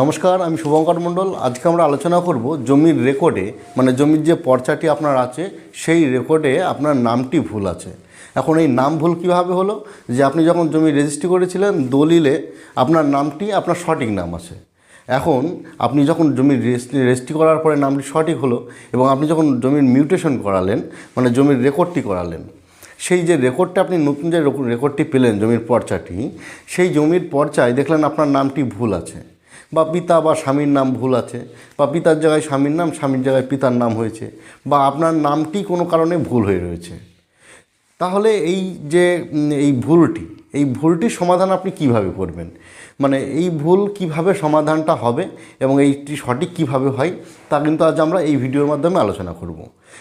নমস্কার, আমি শুভঙ্কর মণ্ডল। আজকে আমরা আলোচনা করব জমির রেকর্ডে মানে জমির যে পর্চাটি আপনার আছে, সেই রেকর্ডে আপনার নামটি ভুল আছে। এখন এই নাম ভুল কীভাবে হলো? যে আপনি যখন জমি রেজিস্ট্রি করেছিলেন, দলিলে আপনার নামটি, আপনার সঠিক নাম আছে। এখন আপনি যখন জমির রেজিস্ট্রি করার পরে নামটি সঠিক হলো এবং আপনি যখন জমির মিউটেশন করালেন মানে জমির রেকর্ডটি করালেন, সেই যে রেকর্ডটা আপনি নতুন যে রেকর্ডটি পেলেন জমির পর্চাটি, সেই জমির পর্চায় দেখলেন আপনার নামটি ভুল আছে। বা পিতা বা স্বামীর নাম ভুল আছে, বা পিতার জায়গায় স্বামীর নাম, স্বামীর জায়গায় পিতার নাম হয়েছে, বা আপনার নামটি কোনো কারণে ভুল হয়ে রয়েছে। তাহলে এই যে এই ভুলটি, এই ভুলটির সমাধান আপনি কীভাবে করবেন? মানে এই ভুল কীভাবে সমাধানটা হবে এবং এইটি সঠিক কীভাবে হয়, তা কিন্তু আজ আমরা এই ভিডিওর মাধ্যমে আলোচনা করব।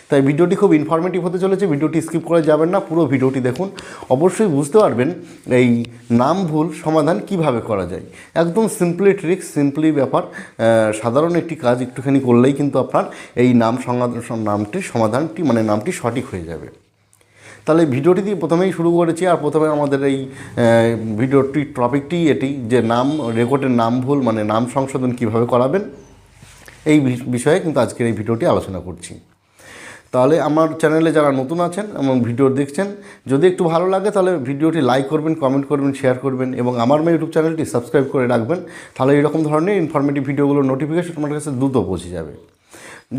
তাই ভিডিওটি খুব ইনফরমেটিভ হতে চলেছে, ভিডিওটি স্কিপ করে যাবেন না, পুরো ভিডিওটি দেখুন। অবশ্যই বুঝতে পারবেন এই নাম ভুল সমাধান কীভাবে করা যায়। একদম সিম্পলি ট্রিক্স সিম্পলি ব্যাপার সাধারণ একটি কাজ একটুখানি করলেই কিন্তু আপনার এই নাম নামটির সমাধানটি মানে নামটি সঠিক হয়ে যাবে। তাহলে ভিডিওটি দিয়ে প্রথমেই শুরু করেছি আর প্রথমে আমাদের এই আহ, ভিডিওটির টপিকটি এটি যে নাম রেকর্ডের নাম ভুল মানে নাম সংশোধন কীভাবে করাবেন এই বিষয়ে কিন্তু আজকের এই ভিডিওটি আলোচনা করছি। তাহলে আমার চ্যানেলে যারা নতুন আছেন এবং ভিডিও দেখছেন যদি একটু ভালো লাগে তাহলে ভিডিওটি লাইক করবেন কমেন্ট করবেন শেয়ার করবেন এবং আমার মেয়ে ইউটিউব চ্যানেলটি সাবস্ক্রাইব করে রাখবেন তাহলে এরকম ধরনের ইনফরমেটিভ ভিডিওগুলোর নোটিফিকেশন আমার কাছে দ্রুত পৌঁছে যাবে।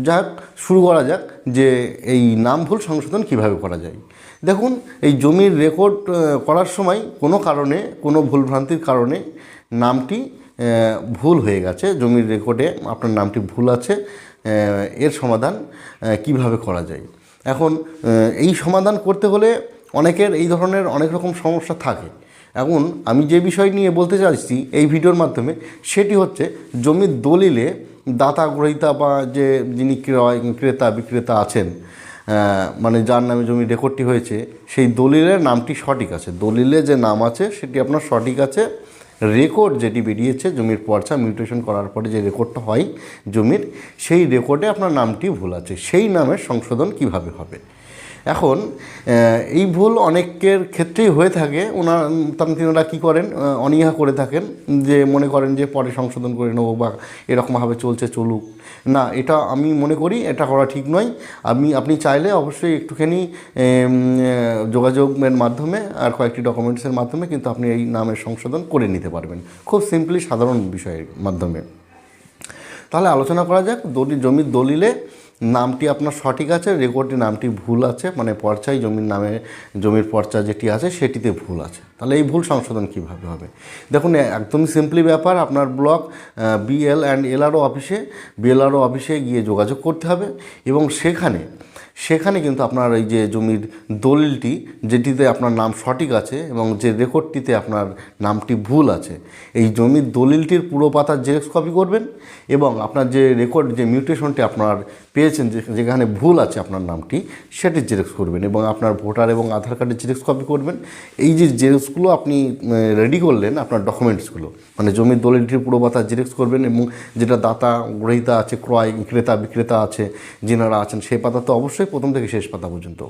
যাক শুরু করা যাক যে এই নাম ভুল সংশোধন কীভাবে করা যায়। দেখুন, এই জমির রেকর্ড করার সময় কোনো কারণে, কোনো ভুলভ্রান্তির কারণে নামটি ভুল হয়ে গেছে। জমির রেকর্ডে আপনার নামটি ভুল আছে এর সমাধান কীভাবে করা যায়? এখন এই সমাধান করতে হলে অনেকের এই ধরনের অনেক রকম সমস্যা থাকে। এখন, আমি যে বিষয় নিয়ে বলতে চাইছি এই ভিডিওর মাধ্যমে, সেটি হচ্ছে জমির দলিলে দাতা গ্রহীতা বা যে যিনি ক্রয়, ক্রেতা, বিক্রেতা আছেন মানে যার নামে জমি রেকর্ডটি হয়েছে, সেই দলিলের নামটি সঠিক আছে। দলিলে যে নাম আছে, সেটি আপনার সঠিক আছে। রেকর্ড যেটি বেরিয়েছে জমির পর্চা, মিউটেশন করার পরে যে রেকর্ডটা হয় জমির, সেই রেকর্ডে আপনার নামটি ভুল আছে। সেই নামের সংশোধন কীভাবে হবে? এখন এই ভুল অনেকের ক্ষেত্রেই হয়ে থাকে। ওনার তিনারা কী করেন? অনীহা করে থাকেন যে, মনে করেন যে, পরে সংশোধন করে নেব বা এরকমভাবে চলছে, চলুক। না, এটা আমি মনে করি, এটা করা ঠিক নয়। আমি, আপনি চাইলে অবশ্যই একটুখানি যোগাযোগের মাধ্যমে আর কয়েকটি ডকুমেন্টসের মাধ্যমে কিন্তু আপনি এই নামের সংশোধন করে নিতে পারবেন। খুব সিম্পলি সাধারণ বিষয়ের মাধ্যমে। তাহলে আলোচনা করা যাক দলি জমির দলিলে নামটি আপনার সঠিক আছে রেকর্ডে নামটি ভুল আছে মানে পর্চায় জমির নামে, জমির পর্চা যেটি আছে সেটিতে ভুল আছে। তাহলে এই ভুল সংশোধন কীভাবে হবে? দেখুন একদমই সিম্পলি ব্যাপার, আপনার ব্লক বিএল অ্যান্ড এলআরও অফিসে বিএলআরও অফিসে গিয়ে যোগাযোগ করতে হবে এবং সেখানে সেখানে কিন্তু আপনার এই যে জমির দলিলটি, যেটিতে আপনার নাম সঠিক আছে এবং যে রেকর্ডটিতে আপনার নামটি ভুল আছে, এই জমির দলিলটির পুরো পাতার জেরক্স কপি করবেন এবং আপনার যে রেকর্ড, যে মিউটেশনটি আপনার পেয়েছেন যেখানে ভুল আছে আপনার নামটি, সেটি জেরক্স করবেন এবং আপনার ভোটার এবং আধার কার্ডের জেরক্স কপি করবেন। এই যে জেরক্সগুলো আপনি রেডি করলেন আপনার ডকুমেন্টসগুলো মানে জমির দলিলটির পুরো পাতার জেরক্স করবেন এবং যেটা দাতা, গ্রহীতা আছে, ক্রয়, ক্রেতা, বিক্রেতা আছে, যেনারা আছেন সেই পাতা তো অবশ্যই প্রথম থেকে শেষ পাতা পর্যন্ত।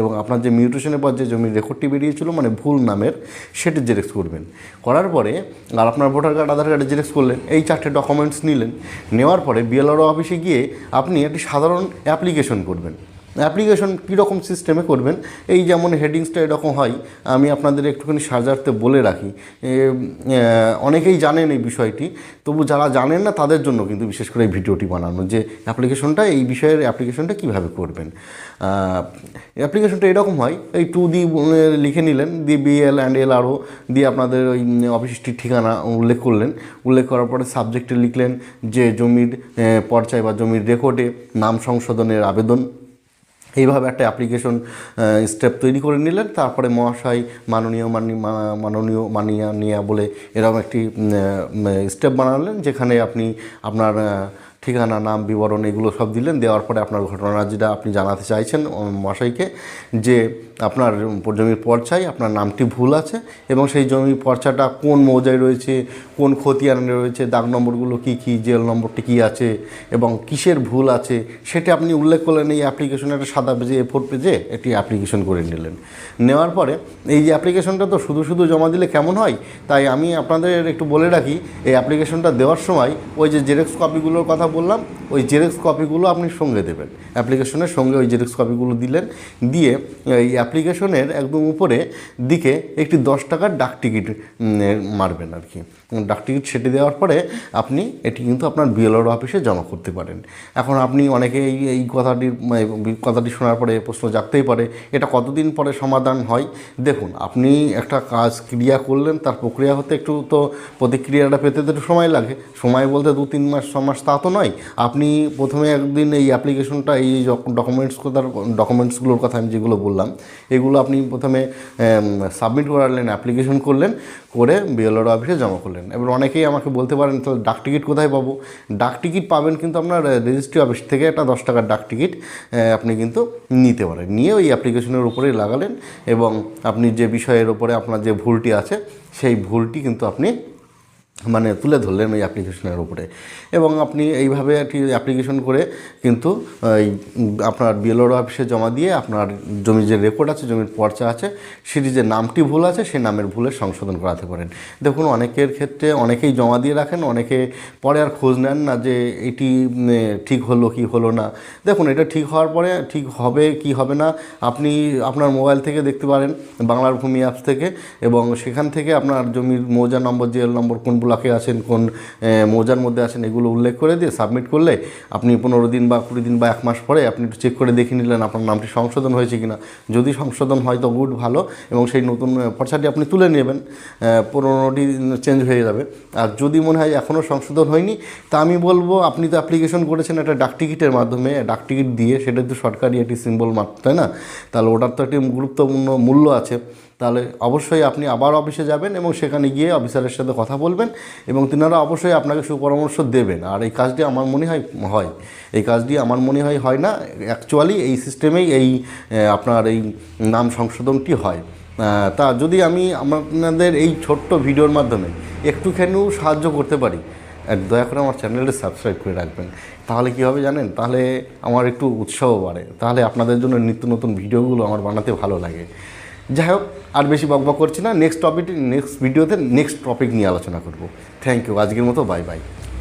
এবং আপনার যে মিউটেশনের পর যে জমির রেকর্ডটি বেরিয়েছিল মানে ভুল নামের, সেটি জেরেক্স করবেন। করার পরে, আর আপনার ভোটার কার্ড, আধার কার্ডের জেরেক্স করলেন, এই চারটে ডকুমেন্টস নিলেন। নেওয়ার পরে বিএলআরও অফিসে গিয়ে আপনি একটি সাধারণ অ্যাপ্লিকেশন করবেন। অ্যাপ্লিকেশন কীরকম সিস্টেমে করবেন? এই যেমন হেডিংসটা এরকম হয়, আমি আপনাদের একটুখানি সাজাতে বলে রাখি। অনেকেই জানেন এই বিষয়টি, তবু যারা জানেন না তাদের জন্য কিন্তু বিশেষ করে এই ভিডিওটি বানানো, যে অ্যাপ্লিকেশনটা, এই বিষয়ের অ্যাপ্লিকেশনটা কীভাবে করবেন। অ্যাপ্লিকেশনটা এরকম হয়, এই টু দি লিখে নিলেন দি বিএল অ্যান্ড এল আরও দিয়ে আপনাদের ওই অফিসটির ঠিকানা উল্লেখ করলেন। উল্লেখ করার পরে সাবজেক্টে লিখলেন যে জমির পর্চায় বা জমির রেকর্ডে নাম সংশোধনের আবেদন এইভাবে একটা অ্যাপ্লিকেশন স্টেপ তৈরি করে নিলেন। তারপরে মহাশয় মাননীয় মানি মাননীয় মানিয়া নিয়া বলে এরকম একটি স্টেপ বানালেন, যেখানে আপনি আপনার ঠিকানা, নাম, বিবরণ এগুলো সব দিলেন। দেওয়ার পরে আপনার ঘটনা যেটা আপনি জানাতে চাইছেন মশাইকে, যে আপনার জমির পর্চায় আপনার নামটি ভুল আছে এবং সেই জমির পর্চাটা কোন মৌজায় রয়েছে, কোন খতিয়ানে রয়েছে, দাগ নম্বরগুলো কী কী, জেল নম্বরটি কী আছে এবং কিসের ভুল আছে, সেটা আপনি উল্লেখ করলেন এই অ্যাপ্লিকেশনে একটা সাদা পেজে এ ফোর পেজে একটি অ্যাপ্লিকেশন করে নিলেন। নেওয়ার পরে এই যে অ্যাপ্লিকেশনটা তো শুধু শুধু জমা দিলে কেমন হয়, তাই আমি আপনাদের একটু বলে রাখি, এই অ্যাপ্লিকেশনটা দেওয়ার সময় ওই যে জেরক্স কপিগুলোর কথা বললাম ওই জেরক্স কপিগুলো আপনি সঙ্গে দেবেন। অ্যাপ্লিকেশনের সঙ্গে ওই জেরক্স কপিগুলো দিলেন দিয়ে এই অ্যাপ্লিকেশনের একদম উপরে দিকে একটি দশ টাকার ডাক টিকিট মারবেন আর কি ডাক টিকিট সেটে দেওয়ার পরে আপনি এটি কিন্তু আপনার বিএলআর অফিসে জমা করতে পারেন। এখন আপনি অনেকে এই এই কথাটির মানে, কথাটি শোনার পরে প্রশ্ন জাগতেই পারে এটা কতদিন পরে সমাধান হয়? দেখুন আপনি একটা কাজ ক্রিয়া করলেন তার প্রক্রিয়া হতে একটু তো প্রতিক্রিয়াটা পেতে তো সময় লাগে। সময় বলতে দু তিন মাস ছ মাস তা তো নয়। আপনি প্রথমে একদিন এই অ্যাপ্লিকেশনটা এই ডকুমেন্টস কথার ডকুমেন্টসগুলোর কথা আমি যেগুলো বললাম, এগুলো আপনি প্রথমে সাবমিট করালেন অ্যাপ্লিকেশন করলেন, করে বিএলআর অফিসে জমা করলেন। এবার অনেকেই আমাকে বলতে পারেন, তাহলে ডাক টিকিট কোথায় পাবো? ডাক টিকিট পাবেন কিন্তু আপনার রেজিস্ট্রি অফিস থেকে একটা দশ টাকার ডাক টিকিট আপনি কিন্তু নিতে পারেন। নিয়ে ওই অ্যাপ্লিকেশনের উপরেই লাগালেন এবং আপনি যে বিষয়ের উপরে আপনার যে ভুলটি আছে, সেই ভুলটি কিন্তু আপনি মানে তুলে ধরলেন ওই অ্যাপ্লিকেশনের উপরে। এবং আপনি এইভাবে একটি অ্যাপ্লিকেশন করে কিন্তু এই আপনার বিএলওর অফিসে জমা দিয়ে আপনার জমির যে রেকর্ড আছে, জমির পর্চা আছে, সেটি যে নামটি ভুল আছে, সেই নামের ভুলের সংশোধন করাতে পারেন। দেখুন, অনেকের ক্ষেত্রে অনেকেই জমা দিয়ে রাখেন, অনেকে পরে আর খোঁজ নেন না যে এটি ঠিক হলো কি হলো না। দেখুন, এটা ঠিক হওয়ার পরে ঠিক হবে কি হবে না, আপনি আপনার মোবাইল থেকে দেখতে পারেন, বাংলার ভূমি অ্যাপস থেকে, এবং সেখান থেকে আপনার জমির মৌজা নম্বর, জেল নম্বর, কোন ব্লকে আছেন, কোন মৌজার মধ্যে আছেন, এগুলো উল্লেখ করে দিয়ে সাবমিট করলে আপনি পনেরো দিন বা কুড়ি দিন বা এক মাস পরে আপনি একটু চেক করে দেখে নিলেন আপনার নামটি সংশোধন হয়েছে কিনা। যদি সংশোধন হয় তো গুড ভালো এবং সেই নতুন পর্চাটি আপনি তুলে নেবেন পুরোনোটি চেঞ্জ হয়ে যাবে। আর যদি মনে হয় এখনও সংশোধন হয়নি, তা আমি বলব আপনি তো অ্যাপ্লিকেশন করেছেন একটা ডাক টিকিটের মাধ্যমে। ডাক টিকিট দিয়ে সেটা তো সরকারি একটি সিম্বল মাত্র তাই না? তাহলে ওটার তো একটি গুরুত্বপূর্ণ মূল্য আছে। তাহলে অবশ্যই আপনি আবার অফিসে যাবেন এবং সেখানে গিয়ে অফিসারের সাথে কথা বলবেন এবং তিনারা অবশ্যই আপনাকে সুপরামর্শ দেবেন। আর এই কাজটি আমার মনে হয় হয়। এই কাজটি আমার মনে হয় হয় না। অ্যাকচুয়ালি এই সিস্টেমেই এই আপনার এই নাম সংশোধনটি হয়। তা যদি আমি আপনাদের এই ছোট্ট ভিডিওর মাধ্যমে একটুখানিও সাহায্য করতে পারি দয়া করে আমার চ্যানেলটা সাবস্ক্রাইব করে রাখবেন। তাহলে কী হবে জানেন? তাহলে আমার একটু উৎসাহ বাড়ে। তাহলে আপনাদের জন্য নিত্য নতুন ভিডিওগুলো আমার বানাতে ভালো লাগে। যাই হোক আর বেশি বকবক করছি না। নেক্সট টপিক নেক্সট ভিডিওতে নেক্সট টপিক নিয়ে আলোচনা করব। থ্যাংক ইউ আজকের মতো বাই বাই